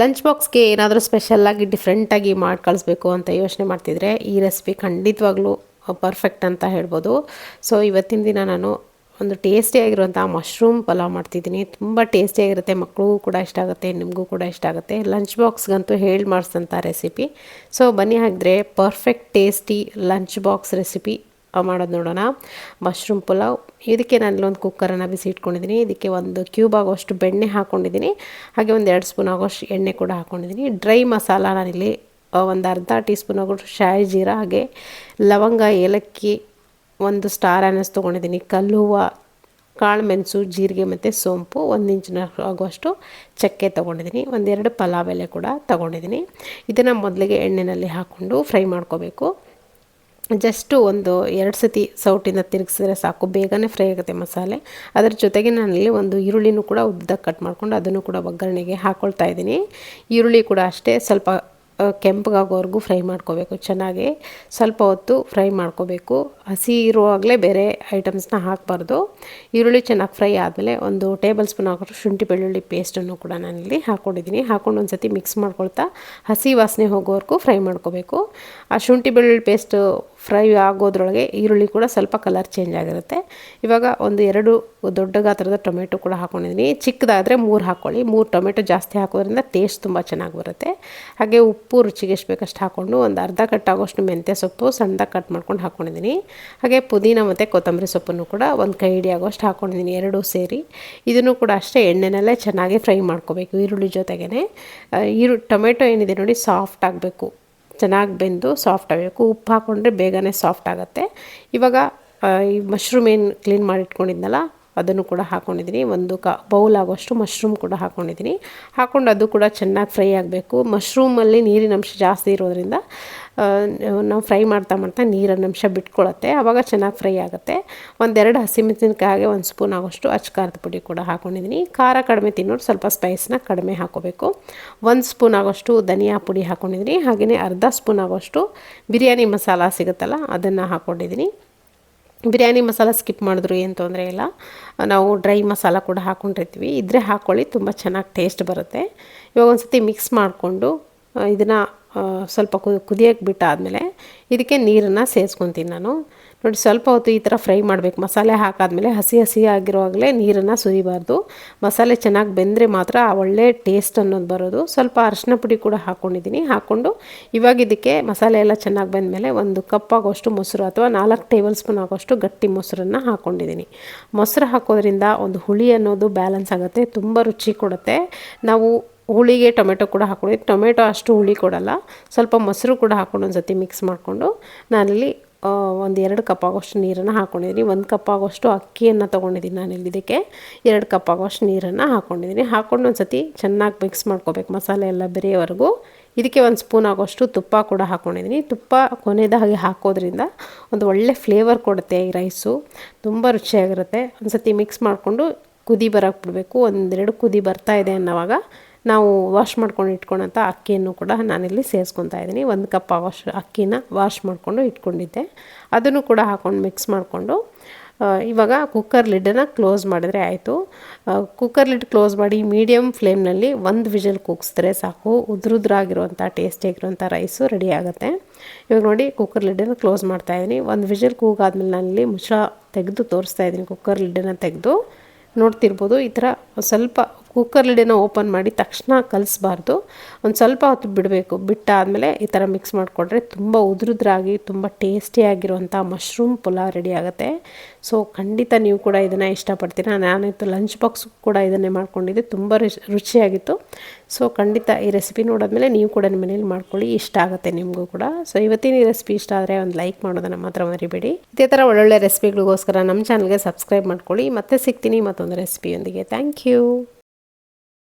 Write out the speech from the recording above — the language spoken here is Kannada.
ಲಂಚ್ ಬಾಕ್ಸ್ಗೆ ಏನಾದರೂ ಸ್ಪೆಷಲ್ಲಾಗಿ ಡಿಫ್ರೆಂಟಾಗಿ ಮಾಡಿ ಕಳಿಸ್ಬೇಕು ಅಂತ ಯೋಚನೆ ಮಾಡ್ತಿದ್ರೆ ಈ ರೆಸಿಪಿ ಖಂಡಿತವಾಗ್ಲೂ ಪರ್ಫೆಕ್ಟ್ ಅಂತ ಹೇಳ್ಬೋದು. ಸೊ ಇವತ್ತಿನ ದಿನ ನಾನು ಒಂದು ಟೇಸ್ಟಿಯಾಗಿರುವಂಥ ಮಶ್ರೂಮ್ ಪಲಾವ್ ಮಾಡ್ತಿದ್ದೀನಿ. ತುಂಬ ಟೇಸ್ಟಿಯಾಗಿರುತ್ತೆ ಮಕ್ಕಳಿಗೂ ಕೂಡ ಇಷ್ಟ ಆಗುತ್ತೆ, ನಿಮಗೂ ಕೂಡ ಇಷ್ಟ ಆಗುತ್ತೆ. ಲಂಚ್ ಬಾಕ್ಸ್ಗಂತೂ ಹೇಳಿ ಮಾಡಿಸಿದಂಥ ರೆಸಿಪಿ ಸೊ ಬನ್ನಿ ಹಾಕಿದ್ರೆ perfect tasty lunch box recipe ಮಾಡೋದು ನೋಡೋಣ. ಮಶ್ರೂಮ್ ಪುಲಾವ್. ಇದಕ್ಕೆ ನಾನು ಇಲ್ಲೊಂದು ಕುಕ್ಕರನ್ನು ಬಿಸಿ ಇಟ್ಕೊಂಡಿದ್ದೀನಿ ಇದಕ್ಕೆ ಒಂದು ಕ್ಯೂಬ್ ಆಗೋಷ್ಟು ಬೆಣ್ಣೆ ಹಾಕ್ಕೊಂಡಿದ್ದೀನಿ ಹಾಗೆ ಒಂದು ಎರಡು ಸ್ಪೂನ್ ಆಗೋಷ್ಟು ಎಣ್ಣೆ ಕೂಡ ಹಾಕ್ಕೊಂಡಿದ್ದೀನಿ ಡ್ರೈ ಮಸಾಲ ನಾನಿಲ್ಲಿ ಒಂದು ಅರ್ಧ ಟೀ ಸ್ಪೂನ್ ಆಗೋಷ್ಟು ಶಾಯಿ ಜೀರಾ, ಹಾಗೆ ಲವಂಗ, ಏಲಕ್ಕಿ, ಒಂದು ಸ್ಟಾರ್ ಅನಸ್ ತೊಗೊಂಡಿದ್ದೀನಿ ಕಲ್ಲುವ, ಕಾಳು ಮೆಣಸು, ಜೀರಿಗೆ ಮತ್ತು ಸೋಂಪು ಒಂದು ಇಂಚಿನ ಆಗುವಷ್ಟು ಚಕ್ಕೆ ತೊಗೊಂಡಿದ್ದೀನಿ ಒಂದೆರಡು ಪಲಾವ್ ಎಲೆ ಕೂಡ ತೊಗೊಂಡಿದ್ದೀನಿ ಇದನ್ನು ಮೊದಲಿಗೆ ಎಣ್ಣೆಯಲ್ಲಿ ಹಾಕ್ಕೊಂಡು ಫ್ರೈ ಮಾಡ್ಕೋಬೇಕು. ಜಸ್ಟು ಒಂದು ಎರಡು ಸತಿ ಸೌಟಿಂದ ತಿರುಗಿಸಿದ್ರೆ ಸಾಕು. ಬೇಗನೆ ಫ್ರೈ ಆಗುತ್ತೆ ಮಸಾಲೆ. ಅದರ ಜೊತೆಗೆ ನಾನಲ್ಲಿ ಒಂದು ಈರುಳ್ಳಿನೂ ಕೂಡ ಉದ್ದಕ್ಕೆ ಕಟ್ ಮಾಡ್ಕೊಂಡು ಅದನ್ನು ಕೂಡ ಒಗ್ಗರಣೆಗೆ ಹಾಕ್ಕೊಳ್ತಾ ಇದ್ದೀನಿ. ಈರುಳ್ಳಿ ಕೂಡ ಅಷ್ಟೇ ಸ್ವಲ್ಪ ಕೆಂಪಗಾಗೋವರೆಗೂ ಫ್ರೈ ಮಾಡ್ಕೋಬೇಕು. ಚೆನ್ನಾಗಿ ಸ್ವಲ್ಪ ಹೊತ್ತು ಫ್ರೈ ಮಾಡ್ಕೋಬೇಕು. ಹಸಿ ಇರುವಾಗಲೇ ಬೇರೆ ಐಟಮ್ಸ್ನ ಹಾಕಬಾರ್ದು. ಈರುಳ್ಳಿ ಚೆನ್ನಾಗಿ ಫ್ರೈ ಆದಮೇಲೆ ಒಂದು ಟೇಬಲ್ ಸ್ಪೂನ್ ಹಾಕಿಟ್ಟು ಶುಂಠಿ ಬೆಳ್ಳುಳ್ಳಿ ಪೇಸ್ಟನ್ನು ಕೂಡ ನಾನಿಲ್ಲಿ ಹಾಕ್ಕೊಂಡಿದ್ದೀನಿ ಹಾಕ್ಕೊಂಡು ಒಂದು ಸತಿ ಮಿಕ್ಸ್ ಮಾಡ್ಕೊಳ್ತಾ ಹಸಿ ವಾಸನೆ ಹೋಗೋವರೆಗೂ ಫ್ರೈ ಮಾಡ್ಕೋಬೇಕು. ಆ ಶುಂಠಿ ಬೆಳ್ಳುಳ್ಳಿ ಪೇಸ್ಟು ಫ್ರೈ ಆಗೋದ್ರೊಳಗೆ ಈರುಳ್ಳಿ ಕೂಡ ಸ್ವಲ್ಪ ಕಲರ್ ಚೇಂಜ್ ಆಗಿರುತ್ತೆ. ಇವಾಗ ಒಂದು ಎರಡು ದೊಡ್ಡ ಗಾತ್ರದ ಟೊಮೆಟೊ ಕೂಡ ಹಾಕ್ಕೊಂಡಿದ್ದೀನಿ ಚಿಕ್ಕದಾದರೆ ಮೂರು ಹಾಕ್ಕೊಳ್ಳಿ ಮೂರು ಟೊಮೆಟೊ ಜಾಸ್ತಿ ಹಾಕೋದ್ರಿಂದ ಟೇಸ್ಟ್ ತುಂಬ ಚೆನ್ನಾಗಿ ಬರುತ್ತೆ. ಹಾಗೆ ಉಪ್ಪು ರುಚಿಗೆ ಎಷ್ಟು ಬೇಕಷ್ಟು ಹಾಕ್ಕೊಂಡು ಒಂದು ಅರ್ಧ ಕಟ್ ಆಗೋಷ್ಟು ಮೆಂತ್ಯ ಸೊಪ್ಪು ಸಣ್ಣದಾಗಿ ಕಟ್ ಮಾಡ್ಕೊಂಡು ಹಾಕ್ಕೊಂಡಿದ್ದೀನಿ ಹಾಗೆ ಪುದೀನ ಮತ್ತು ಕೊತ್ತಂಬರಿ ಸೊಪ್ಪನ್ನು ಕೂಡ ಒಂದು ಕೈ ಹಿಡಿ ಆಗೋಷ್ಟು ಹಾಕ್ಕೊಂಡಿದ್ದೀನಿ ಎರಡೂ ಸೇರಿ. ಇದನ್ನು ಕೂಡ ಅಷ್ಟೇ ಎಣ್ಣೆನಲ್ಲೇ ಚೆನ್ನಾಗಿ ಫ್ರೈ ಮಾಡ್ಕೋಬೇಕು ಈರುಳ್ಳಿ ಜೊತೆಗೇ ಈರು, ಟೊಮೆಟೊ ಏನಿದೆ ನೋಡಿ ಸಾಫ್ಟ್ ಆಗಬೇಕು. ಚೆನ್ನಾಗಿ ಬೆಂದು ಸಾಫ್ಟ್ ಆಗಬೇಕು ಉಪ್ಪು ಹಾಕ್ಕೊಂಡ್ರೆ ಬೇಗನೆ ಸಾಫ್ಟ್ ಆಗುತ್ತೆ. ಇವಾಗ ಈ ಮಶ್ರೂಮ್ ಏನು ಕ್ಲೀನ್ ಮಾಡಿ ಇಟ್ಕೊಂಡಿದ್ನಲ್ಲ ಅದನ್ನು ಕೂಡ ಹಾಕ್ಕೊಂಡಿದ್ದೀನಿ ಒಂದು ಕ, ಬೌಲ್ ಆಗೋಷ್ಟು ಮಶ್ರೂಮ್ ಕೂಡ ಹಾಕ್ಕೊಂಡಿದ್ದೀನಿ ಹಾಕ್ಕೊಂಡು ಅದು ಕೂಡ ಚೆನ್ನಾಗಿ ಫ್ರೈ ಆಗಬೇಕು. ಮಶ್ರೂಮಲ್ಲಿ ನೀರಿನ ಅಂಶ ಜಾಸ್ತಿ ಇರೋದ್ರಿಂದ ನಾವು ಫ್ರೈ ಮಾಡ್ತಾ ಮಾಡ್ತಾ ನೀರಿನ ಅಂಶ ಬಿಟ್ಕೊಳ್ಳುತ್ತೆ ಆವಾಗ ಚೆನ್ನಾಗಿ ಫ್ರೈ ಆಗುತ್ತೆ. ಒಂದೆರಡು ಹಸಿಮೆಣಸಿನ್ಕಾಯಿಗೆ ಒಂದು ಸ್ಪೂನ್ ಆಗೋಷ್ಟು ಅಚ್ಕಾರದ ಪುಡಿ ಕೂಡ ಹಾಕ್ಕೊಂಡಿದ್ದೀನಿ ಖಾರ ಕಡಿಮೆ ತಿನ್ನೋರು ಸ್ವಲ್ಪ ಸ್ಪೈಸ್ನ ಕಡಿಮೆ ಹಾಕೋಬೇಕು. ಒಂದು ಸ್ಪೂನ್ ಆಗೋಷ್ಟು ಧನಿಯಾ ಪುಡಿ ಹಾಕ್ಕೊಂಡಿದ್ದೀನಿ ಹಾಗೆಯೇ ಅರ್ಧ ಸ್ಪೂನ್ ಆಗೋಷ್ಟು ಬಿರಿಯಾನಿ ಮಸಾಲ ಸಿಗುತ್ತಲ್ಲ, ಅದನ್ನು ಹಾಕ್ಕೊಂಡಿದ್ದೀನಿ ಬಿರಿಯಾನಿ ಮಸಾಲ ಸ್ಕಿಪ್ ಮಾಡಿದ್ರು ಏನು ತೊಂದರೆ ಇಲ್ಲ. ನಾವು ಡ್ರೈ ಮಸಾಲ ಕೂಡ ಹಾಕ್ಕೊಂಡಿರ್ತೀವಿ ಇದ್ರೆ ಹಾಕ್ಕೊಳ್ಳಿ ತುಂಬ ಚೆನ್ನಾಗಿ ಟೇಸ್ಟ್ ಬರುತ್ತೆ. ಇವಾಗ ಒಂದು ಸತಿ ಮಿಕ್ಸ್ ಮಾಡಿಕೊಂಡು ಇದನ್ನು ಸ್ವಲ್ಪ ಕುದಿಯೋಕ್ಕೆ ಬಿಟ್ಟಾದಮೇಲೆ, ಇದಕ್ಕೆ ನೀರನ್ನು ಸೇರಿಸ್ಕೊತೀನಿ ನಾನು. ನೋಡಿ ಸ್ವಲ್ಪ ಹೊತ್ತು ಈ ಥರ ಫ್ರೈ ಮಾಡಬೇಕು. ಮಸಾಲೆ ಹಾಕಾದ್ಮೇಲೆ ಹಸಿ ಹಸಿ ಆಗಿರುವಾಗಲೇ ನೀರನ್ನು ಸುರಿಬಾರ್ದು. ಮಸಾಲೆ ಚೆನ್ನಾಗಿ ಬೆಂದರೆ ಮಾತ್ರ ಒಳ್ಳೆ ಟೇಸ್ಟ್ ಅನ್ನೋದು ಬರೋದು. ಸ್ವಲ್ಪ ಅರಶಿನ ಪುಡಿ ಕೂಡ ಹಾಕ್ಕೊಂಡಿದ್ದೀನಿ ಹಾಕ್ಕೊಂಡು ಇವಾಗ ಇದಕ್ಕೆ ಮಸಾಲೆ ಎಲ್ಲ ಚೆನ್ನಾಗಿ ಬಂದಮೇಲೆ ಒಂದು ಕಪ್ ಮೊಸರು ಅಥವಾ ನಾಲ್ಕು ಟೇಬಲ್ ಸ್ಪೂನ್ ಆಗೋಷ್ಟು ಗಟ್ಟಿ ಮೊಸರನ್ನು ಹಾಕ್ಕೊಂಡಿದ್ದೀನಿ ಮೊಸರು ಹಾಕೋದ್ರಿಂದ ಒಂದು ಹುಳಿ ಅನ್ನೋದು ಬ್ಯಾಲೆನ್ಸ್ ಆಗುತ್ತೆ, ತುಂಬ ರುಚಿ ಕೊಡುತ್ತೆ. ನಾವು ಹುಳಿಗೆ ಟೊಮೆಟೊ ಕೂಡ ಹಾಕ್ಕೊಂಡಿದ್ದೀನಿ ಟೊಮೆಟೊ ಅಷ್ಟು ಹುಳಿ ಕೊಡಲ್ಲ, ಸ್ವಲ್ಪ ಮೊಸರು ಕೂಡ ಹಾಕ್ಕೊಂಡು ಒಂದು ಸತಿ ಮಿಕ್ಸ್ ಮಾಡಿಕೊಂಡು ನಾನಲ್ಲಿ ಒಂದು ಎರಡು ಕಪ್ ಆಗೋಷ್ಟು ನೀರನ್ನು ಹಾಕ್ಕೊಂಡಿದ್ದೀನಿ ಒಂದು ಕಪ್ ಆಗೋಷ್ಟು ಅಕ್ಕಿಯನ್ನು ತೊಗೊಂಡಿದ್ದೀನಿ ನಾನು ಇದಕ್ಕೆ. ಎರಡು ಕಪ್ ಆಗೋಷ್ಟು ನೀರನ್ನು ಹಾಕ್ಕೊಂಡಿದ್ದೀನಿ ಹಾಕ್ಕೊಂಡು ಒಂದು ಸತಿ ಚೆನ್ನಾಗಿ ಮಿಕ್ಸ್ ಮಾಡ್ಕೋಬೇಕು ಮಸಾಲೆ ಎಲ್ಲ ಬೆರೆಯೋವರೆಗೂ. ಇದಕ್ಕೆ ಒಂದು ಸ್ಪೂನ್ ಆಗೋಷ್ಟು ತುಪ್ಪ ಕೂಡ ಹಾಕ್ಕೊಂಡಿದ್ದೀನಿ ತುಪ್ಪ ಕೊನೆಯದಾಗಿ ಹಾಕೋದ್ರಿಂದ ಒಂದು ಒಳ್ಳೆ ಫ್ಲೇವರ್ ಕೊಡುತ್ತೆ ಈ ರೈಸು ತುಂಬ ರುಚಿಯಾಗಿರುತ್ತೆ. ಒಂದು ಸತಿ ಮಿಕ್ಸ್ ಮಾಡಿಕೊಂಡು ಕುದಿ ಬರೋಕ್ಕೆ ಬಿಡಬೇಕು. ಒಂದೆರಡು ಕುದಿ ಬರ್ತಾ ಇದೆ ಅನ್ನೋವಾಗ ನಾವು ವಾಶ್ ಮಾಡ್ಕೊಂಡು ಇಟ್ಕೊಂಡಂಥ ಅಕ್ಕಿಯನ್ನು ಕೂಡ ನಾನಿಲ್ಲಿ ಸೇರಿಸ್ಕೊತಾ ಇದ್ದೀನಿ. ಒಂದು ಕಪ್ ವಾಶ್ ಅಕ್ಕಿನ ವಾಶ್ ಮಾಡಿಕೊಂಡು ಇಟ್ಕೊಂಡಿದ್ದೆ. ಅದನ್ನು ಕೂಡ ಹಾಕ್ಕೊಂಡು ಮಿಕ್ಸ್ ಮಾಡಿಕೊಂಡು ಇವಾಗ ಕುಕ್ಕರ್ ಲಿಡ್ಡನ್ನು ಕ್ಲೋಸ್ ಮಾಡಿದ್ರೆ ಆಯಿತು. ಕುಕ್ಕರ್ ಲಿಡ್ ಕ್ಲೋಸ್ ಮಾಡಿ ಮೀಡಿಯಮ್ ಫ್ಲೇಮ್ನಲ್ಲಿ ಒಂದು ವಿಷಲ್ ಕೂಗಿಸಿದ್ರೆ ಸಾಕು. ಉದ್ರುದ್ರಾಗಿರುವಂಥ ಟೇಸ್ಟಿಯಾಗಿರುವಂಥ ರೈಸು ರೆಡಿ ಆಗುತ್ತೆ. ಇವಾಗ ನೋಡಿ ಕುಕ್ಕರ್ ಲಿಡ್ಡನ್ನು ಕ್ಲೋಸ್ ಮಾಡ್ತಾಯಿದ್ದೀನಿ ಒಂದು ವಿಜಲ್ ಕೂಗಾದ್ಮೇಲೆ ನಾನಿಲ್ಲಿ ಮುಚ್ಚಳ ತೆಗೆದು ತೋರಿಸ್ತಾ ಇದ್ದೀನಿ ಕುಕ್ಕರ್ ಲಿಡ್ಡನ್ನು ತೆಗೆದು. ನೋಡ್ತಿರ್ಬೋದು, ಈ ಥರ ಸ್ವಲ್ಪ ಕುಕ್ಕರ್ ಲಿಡಿನ ಓಪನ್ ಮಾಡಿ ತಕ್ಷಣ ಕಲಿಸ್ಬಾರ್ದು. ಒಂದು ಸ್ವಲ್ಪ ಹೊತ್ತು ಬಿಡಬೇಕು. ಬಿಟ್ಟಾದಮೇಲೆ ಈ ಥರ ಮಿಕ್ಸ್ ಮಾಡಿಕೊಂಡ್ರೆ ತುಂಬ ಉದುರುದ್ರಾಗಿ, ತುಂಬ ಟೇಸ್ಟಿಯಾಗಿರುವಂಥ ಮಶ್ರೂಮ್ ಪುಲಾವ್ ರೆಡಿ ಆಗುತ್ತೆ. ಸೊ ಖಂಡಿತ ನೀವು ಕೂಡ ಇದನ್ನು ಇಷ್ಟಪಡ್ತೀರಾ? ನಾನಿತ್ತು ಲಂಚ್ ಬಾಕ್ಸ್ ಕೂಡ ಇದನ್ನೇ ಮಾಡ್ಕೊಂಡಿದ್ದೆ. ತುಂಬ ರುಚಿಯಾಗಿತ್ತು. ಸೊ ಖಂಡಿತ ಈ ರೆಸಿಪಿ ನೋಡಿದ್ಮೇಲೆ ನೀವು ಕೂಡ ನಿಮ್ಮ ಮನೇಲಿ ಮಾಡ್ಕೊಳ್ಳಿ. ಇಷ್ಟ ಆಗುತ್ತೆ ನಿಮಗೂ ಕೂಡ. ಸೊ ಇವತ್ತಿನ ಈ ರೆಸಿಪಿ ಇಷ್ಟ ಆದರೆ ಒಂದು ಲೈಕ್ ಮಾಡೋದನ್ನು ಮಾತ್ರ ಮರಿಬೇಡಿ. ಇದೇ ಥರ ಒಳ್ಳೊಳ್ಳೆ ರೆಸಿಪಿಗಳಿಗೋಸ್ಕರ ನಮ್ಮ ಚಾನಲ್ಗೆ ಸಬ್ಸ್ಕ್ರೈಬ್ ಮಾಡ್ಕೊಳ್ಳಿ. ಮತ್ತೆ ಸಿಗ್ತೀನಿ ಮತ್ತೊಂದು ರೆಸಿಪಿಯೊಂದಿಗೆ ಥ್ಯಾಂಕ್ ಯು Q